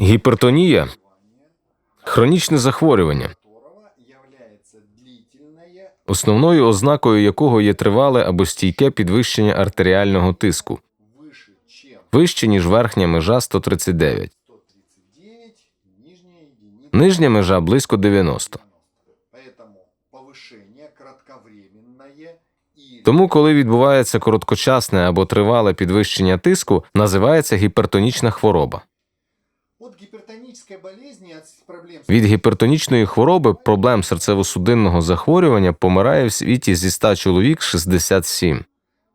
Гіпертонія хронічне захворювання, которого является длительное основною ознакою якого є тривале або стійке підвищення артеріального тиску, выше, чем вище ніж верхня межа 139. 139, нижняя единица Нижня межа близько 90. 90. Поэтому повышение кратковременное или Тому, коли відбувається короткочасне або тривале підвищення тиску, називається гіпертонічна хвороба. Від гіпертонічної хвороби проблем серцево-судинного захворювання помирає в світі зі 100 чоловік 67.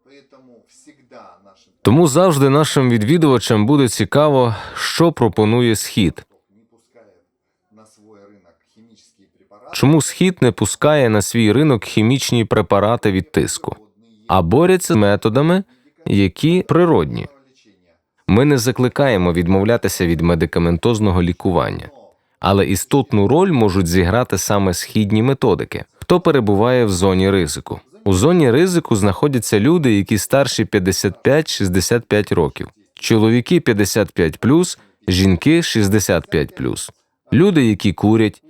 Поэтому всегда нашим Тому завжди нашим відвідувачам буде цікаво, що пропонує схід. не пускает на свой рынок химические препараты. Чому схід не пускає на свій ринок хімічні препарати від тиску, а борються з методами, які природні. Ми не закликаємо відмовлятися від медикаментозного лікування, але істотну роль можуть зіграти саме східні методики. Хто перебуває в зоні ризику? У зоні ризику знаходяться люди, які старші 55-65 років, чоловіки 55+, жінки 65+, люди, які курять,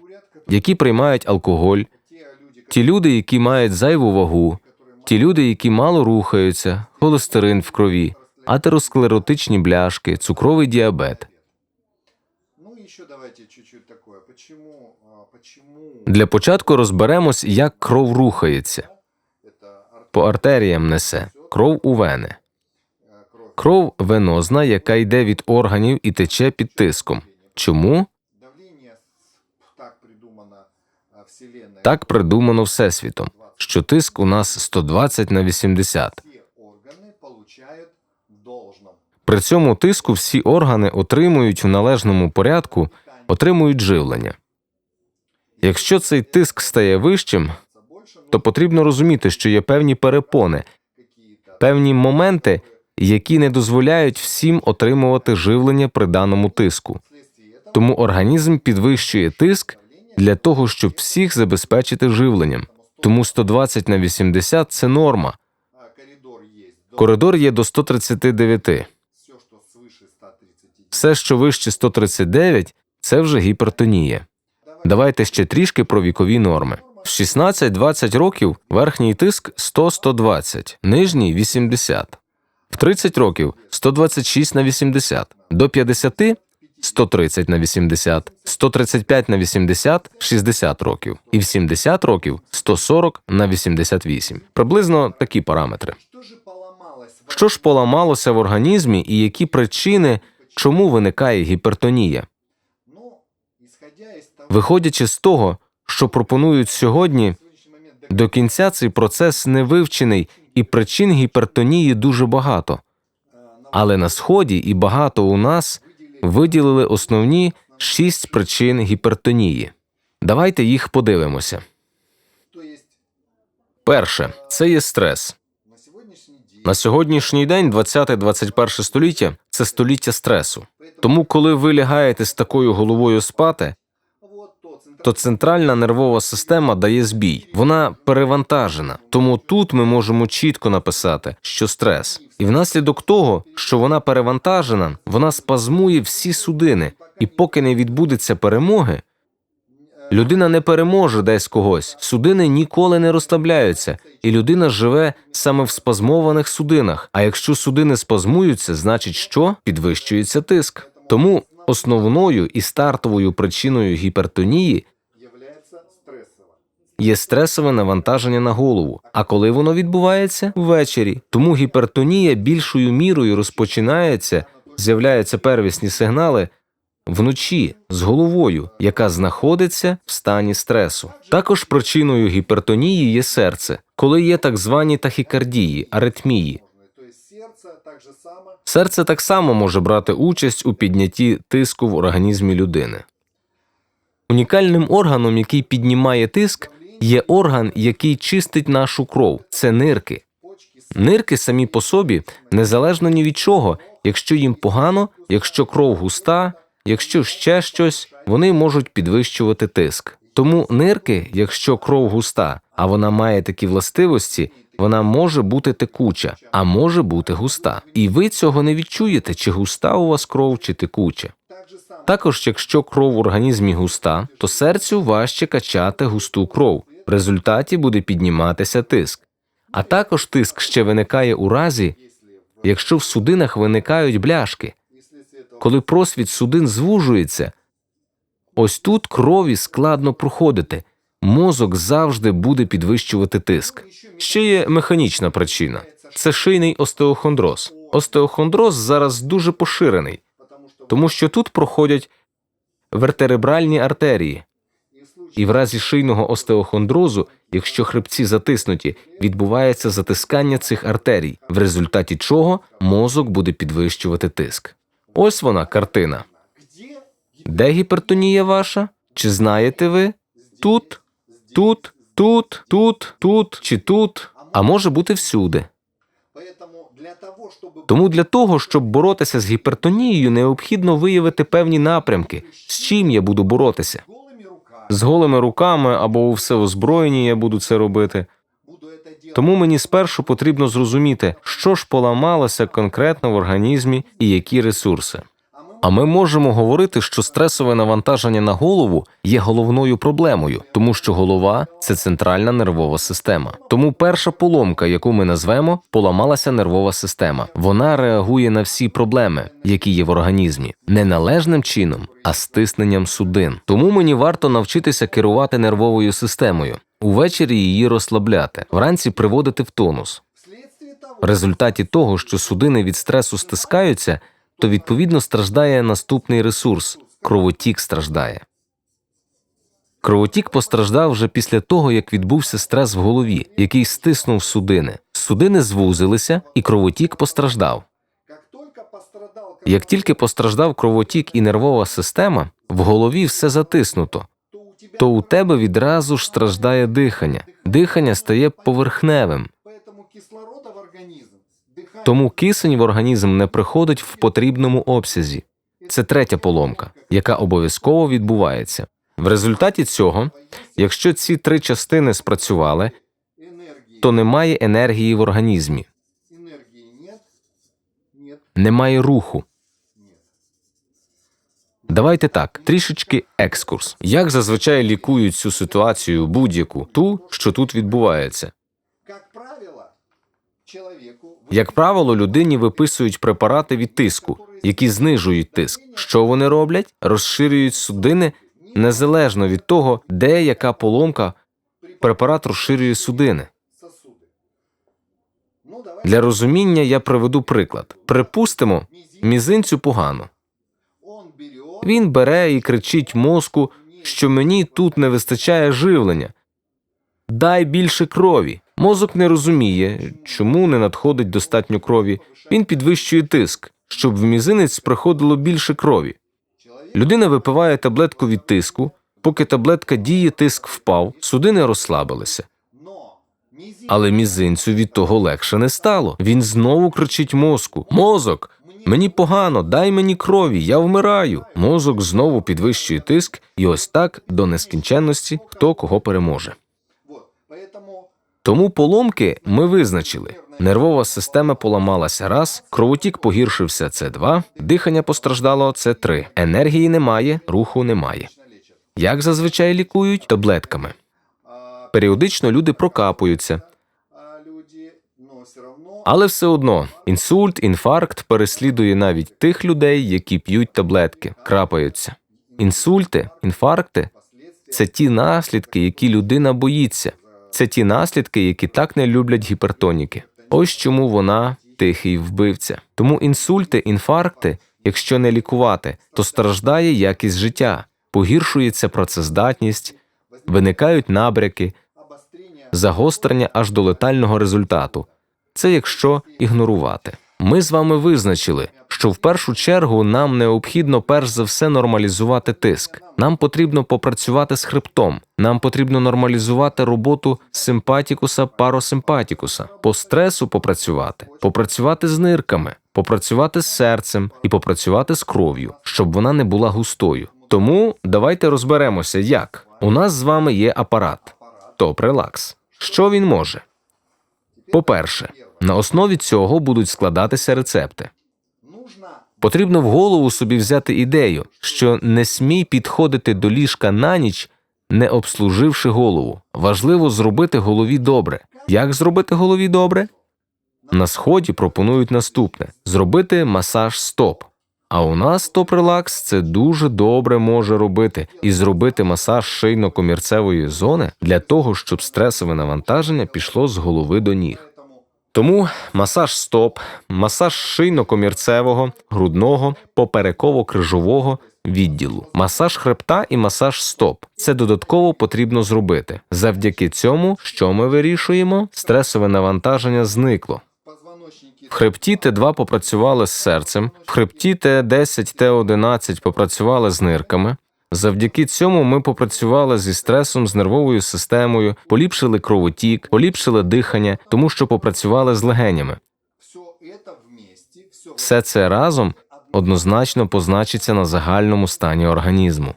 які приймають алкоголь, ті люди, які мають зайву вагу, ті люди, які мало рухаються, холестерин в крові, атеросклеротичні бляшки, цукровий діабет. Ну, еще давайте чуть-чуть такое. Почему, почему Для початку розберемось, як кров рухається. По артеріям несе кров у вени. э. Кров венозна, яка йде від органів і тече під тиском. Чому? Так придумано Всесвітом, що тиск у нас 120 на 80. При цьому тиску всі органи отримують в належному порядку, отримують живлення. Якщо цей тиск стає вищим, то потрібно розуміти, що є певні перепони, певні моменти, які не дозволяють всім отримувати живлення при даному тиску. Тому організм підвищує тиск для того, щоб всіх забезпечити живленням. Тому 120 на 80 – це норма. Коридор є до 139. все, что свыше 130. Все, що вище 139 – це вже гіпертонія. Давайте ще трішки про вікові норми. В 16-20 років верхній тиск 100-120, нижній 80. В 30 років 126 на 80, до 50 130 на 80, 135 на 80 – 60 років, і в 70 років 140 на 88. Приблизно такі параметри. Що ж поламалося в організмі і які причини, чому виникає гіпертонія? Виходячи з того, що пропонують сьогодні, до кінця цей процес не вивчений, і причин гіпертонії дуже багато. Але на сході і багато у нас виділили основні шість причин гіпертонії. Давайте їх подивимося. Перше це є стрес. На сьогоднішній день, 20-21 століття, це століття стресу. Тому, коли ви лягаєте з такою головою спати, то центральна нервова система дає збій. Вона перевантажена. Тому тут ми можемо чітко написати, що стрес. І внаслідок того, що вона перевантажена, вона спазмує всі судини, і поки не відбудеться перемоги, людина не переможе десь когось. Судини ніколи не розслабляються, і людина живе саме в спазмованих судинах. А якщо судини спазмуються, значить що підвищується тиск. Тому основною і стартовою причиною гіпертонії є стресове навантаження на голову. А коли воно відбувається? Ввечері. Тому гіпертонія більшою мірою розпочинається, з'являються первісні сигнали вночі з головою, яка знаходиться в стані стресу. Також причиною гіпертонії є серце, коли є так звані тахікардії, аритмії. Серце так само може брати участь у піднятті тиску в організмі людини. Унікальним органом, який піднімає тиск, є орган, який чистить нашу кров це нирки. Нирки самі по собі незалежно ні від чого, якщо їм погано, якщо кров густа, якщо ще щось, вони можуть підвищувати тиск. Тому нирки, якщо кров густа, а вона має такі властивості, вона може бути текуча, а може бути густа. І ви цього не відчуєте, чи густа у вас кров, чи текуча. Також, якщо кров в організмі густа, то серцю важче качати густу кров. В результаті буде підніматися тиск. А також тиск ще виникає у разі, якщо в судинах виникають бляшки. Коли просвіт судин звужується, ось тут крові складно проходити. Мозок завжди буде підвищувати тиск. Ще є механічна причина це шийний остеохондроз. Остеохондроз зараз дуже поширений, тому що тут проходять вертеребральні артерії. І в разі шийного остеохондрозу, якщо хребці затиснуті, відбувається затискання цих артерій, в результаті чого мозок буде підвищувати тиск. Ось вона картина. Де гіпертонія ваша? Чи знаєте ви? Тут, тут, тут, тут, тут чи тут, а може бути всюди. Поэтому для того, чтобы Тому для того, щоб боротися з гіпертонією, необхідно виявити певні напрямки, з чим я буду боротися. голыми руками З голими руками або у всеозброєнні я буду це робити. Тому мені спершу потрібно зрозуміти, що ж поламалося конкретно в організмі і які ресурси. А ми можемо говорити, що стресове навантаження на голову є головною проблемою, тому що голова це центральна нервова система. Тому перша поломка, яку ми назвемо, поламалася нервова система. Вона реагує на всі проблеми, які є в організмі, не належним чином, а стисненням судин. Тому мені варто навчитися керувати нервовою системою. Увечері її розслабляти, вранці приводити в тонус. В результаті того, що судини від стресу стискаються, то відповідно страждає наступний ресурс кровотік страждає. Кровотік постраждав вже після того, як відбувся стрес в голові, який стиснув судини. Судини звузилися, і кровотік постраждав. Як тільки постраждав кровотік і нервова система, в голові все затиснуто, то у тебя то у тебе відразу ж страждає дихання. Дихання стає поверхневим, поэтому кислорода в организм дыхание Тому кисень в організм не приходить в потрібному обсязі. Це третя поломка, яка обов'язково відбувається. В результаті цього, якщо ці три частини спрацювали, энергии то немає енергії в організмі, энергии нет нет немає руху. Давайте так, трішечки екскурс. Як зазвичай лікують цю ситуацію будь-яку ту, що тут відбувається? Як правило, людині виписують препарати від тиску, які знижують тиск. Що вони роблять? Розширюють судини незалежно від того, де яка поломка, препарат розширює судини. ну Для розуміння я приведу приклад. Припустимо, мізинцю погано. Він бере і кричить мозку, що мені тут не вистачає живлення. Дай більше крові. Мозок не розуміє, чому не надходить достатньо крові. Він підвищує тиск, щоб в мізинець приходило більше крові. Людина випиває таблетку від тиску. Поки таблетка діє, тиск впав, судини розслабилися. Але мізинцю від того легше не стало. Він знову кричить мозку: Мозок, мені погано, дай мені крові, я вмираю. Мозок знову підвищує тиск, і ось так до нескінченності хто кого переможе. Тому поломки ми визначили. Нервова система поламалася раз, кровотік погіршився це два, дихання постраждало це три. Енергії немає, руху немає. Як зазвичай лікують таблетками. Періодично люди прокапуються, а люди но все равно Але все одно інсульт, інфаркт переслідує навіть тих людей, які п'ють таблетки, крапаються. Інсульти, інфаркти це ті наслідки, які людина боїться. Це ті наслідки, які так не люблять гіпертоніки. Ось чому вона тихий вбивця. Тому інсульти, інфаркти, якщо не лікувати, то страждає якість життя, погіршується працездатність, виникають набряки, загострення аж до летального результату. Це якщо ігнорувати. Ми з вами визначили, що в першу чергу нам необхідно перш за все нормалізувати тиск. Нам потрібно попрацювати з хребтом. Нам потрібно нормалізувати роботу симпатікуса, паросимпатікуса, по стресу попрацювати, попрацювати з нирками, попрацювати з серцем і попрацювати з кров'ю, щоб вона не була густою. Тому давайте розберемося, як у нас з вами є апарат топ релакс. Що він може? По-перше, на основі цього будуть складатися рецепти. Потрібно в голову собі взяти ідею, що не смій підходити до ліжка на ніч, не обслуживши голову. Важливо зробити голові добре. Як зробити голові добре? На сході пропонують наступне: зробити масаж стоп. А у нас топ релакс це дуже добре може робити і зробити масаж шийно-комірцевої зони для того, щоб стресове навантаження пішло з голови до ніг. Тому масаж стоп, масаж шийно-комірцевого, грудного, попереково-крижового відділу, масаж хребта і масаж стоп. Це додатково потрібно зробити. Завдяки цьому, що ми вирішуємо, стресове навантаження зникло. В хребті Т2 попрацювали з серцем, в хребті Т10, Т11 попрацювали з нирками. Завдяки цьому ми попрацювали зі стресом, з нервовою системою, поліпшили кровотік, поліпшили дихання, тому що попрацювали з легенями. Все це разом однозначно позначиться на загальному стані організму.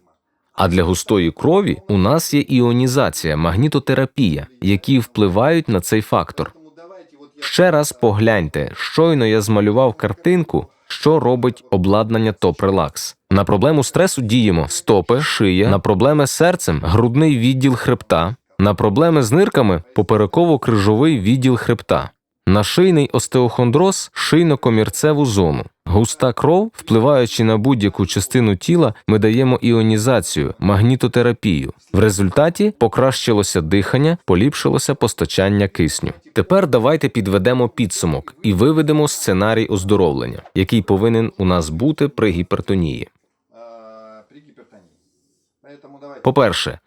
А для густої крові у нас є іонізація, магнітотерапія, які впливають на цей фактор. Поэтому давайте вот я... Ще раз погляньте, щойно я змалював картинку, що робить обладнання Топ Релакс. На проблему стресу діємо стопи, шия, на проблеми з серцем грудний відділ хребта, на проблеми з нирками попереково-крижовий відділ хребта. На шийний остеохондроз шийно-комірцеву зону. Густа кров, впливаючи на будь-яку частину тіла, ми даємо іонізацію, магнітотерапію. В результаті покращилося дихання, поліпшилося постачання кисню. Тепер давайте підведемо підсумок і виведемо сценарій оздоровлення, який повинен у нас бути при гіпертонії. давайте... По-перше,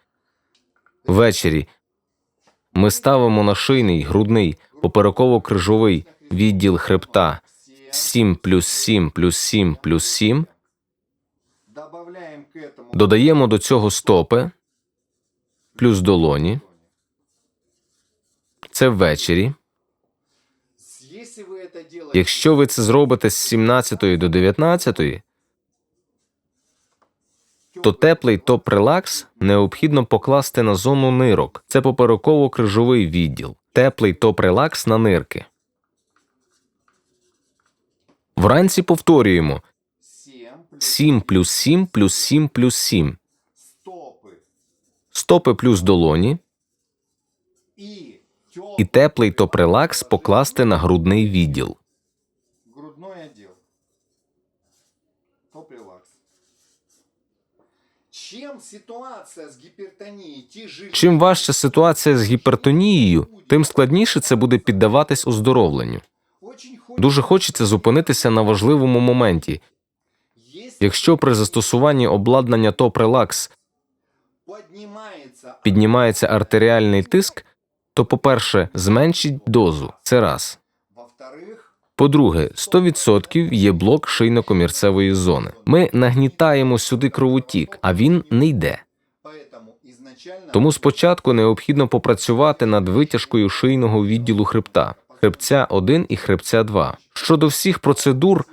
ввечері ми ставимо на шийний, грудний, попереково-крижовий відділ хребта 7 плюс 7 плюс 7 плюс 7, Добавляем к этому... додаємо до цього стопи плюс долоні. Це ввечері. Если вы это делаете... Якщо ви це зробите з 17 до 19, то теплий топ-релакс необхідно покласти на зону нирок. Це попереково-крижовий відділ. Теплий топ-релакс на нирки. Вранці повторюємо 7 плюс 7 плюс 7 плюс 7 плюс 7. стопы Стопи плюс долоні і теплий топ-релакс покласти на грудний відділ. грудной отдел. Топ релакс. Чим важча ситуація з гіпертонією, тим складніше це буде піддаватись оздоровленню. Дуже хочеться зупинитися на важливому моменті. Якщо при застосуванні обладнання топ релакс піднімається артеріальний тиск, то, по-перше, зменшіть дозу. Це раз. По-друге, 100% є блок шийно-комірцевої зони. Ми нагнітаємо сюди кровотік, а він не йде. Тому спочатку необхідно попрацювати над витяжкою шийного відділу хребта, хребця 1 і хребця 2. Щодо всіх процедур,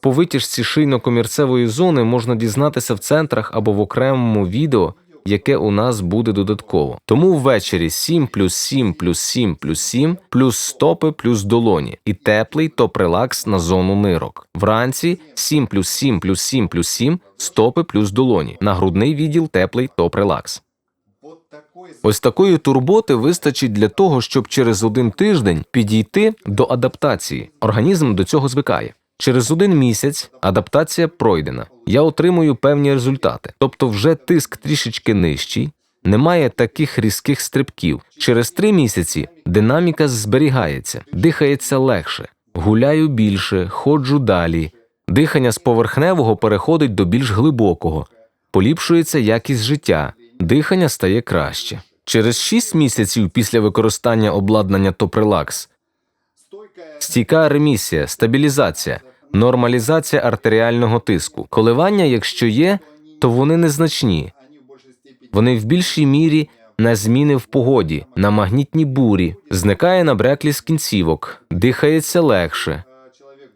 по витяжці шийно-комірцевої зони можна дізнатися в центрах або в окремому відео, яке у нас буде додатково. Тому ввечері 7 плюс 7 плюс 7 плюс 7 плюс стопи плюс долоні і теплий топ-релакс на зону нирок. Вранці 7 плюс 7 плюс 7 плюс 7 стопи плюс долоні. На грудний відділ теплий топ-релакс. Вот такой Ось такої турботи вистачить для того, щоб через один тиждень підійти до адаптації. Організм до цього звикає. Через один місяць адаптація пройдена. Я отримую певні результати, тобто вже тиск трішечки нижчий, немає таких різких стрибків. Через три місяці динаміка зберігається, дихається легше, гуляю більше, ходжу далі. Дихання з поверхневого переходить до більш глибокого, поліпшується якість життя, дихання стає краще. Через 6 місяців після використання обладнання Топрелакс стійка ремісія, стабілізація, нормалізація артеріального тиску. Коливання, якщо є, то вони незначні. Вони в більшій мірі на зміни в погоді, на магнітні бурі, зникає набряклість кінцівок, дихається легше,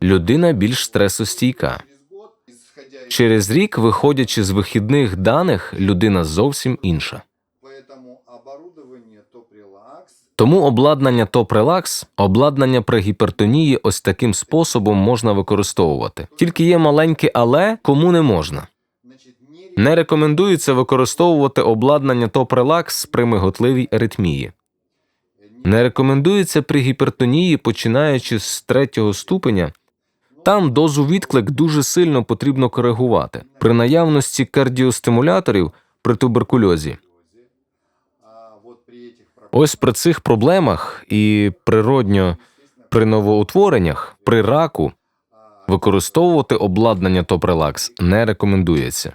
людина більш стресостійка. Через рік, виходячи з вихідних даних, людина зовсім інша. Тому обладнання топ-релакс, обладнання при гіпертонії ось таким способом можна використовувати. Тільки є маленьке але кому не можна. Не рекомендується використовувати обладнання топ-релакс при миготливій аритмії. Не рекомендується при гіпертонії, починаючи з третього ступеня. Там дозу відклик дуже сильно потрібно коригувати. При наявності кардіостимуляторів при туберкульозі. А вот при этих проблемах, Ось при цих проблемах і природньо при новоутвореннях, при раку використовувати обладнання топ-релакс не рекомендується.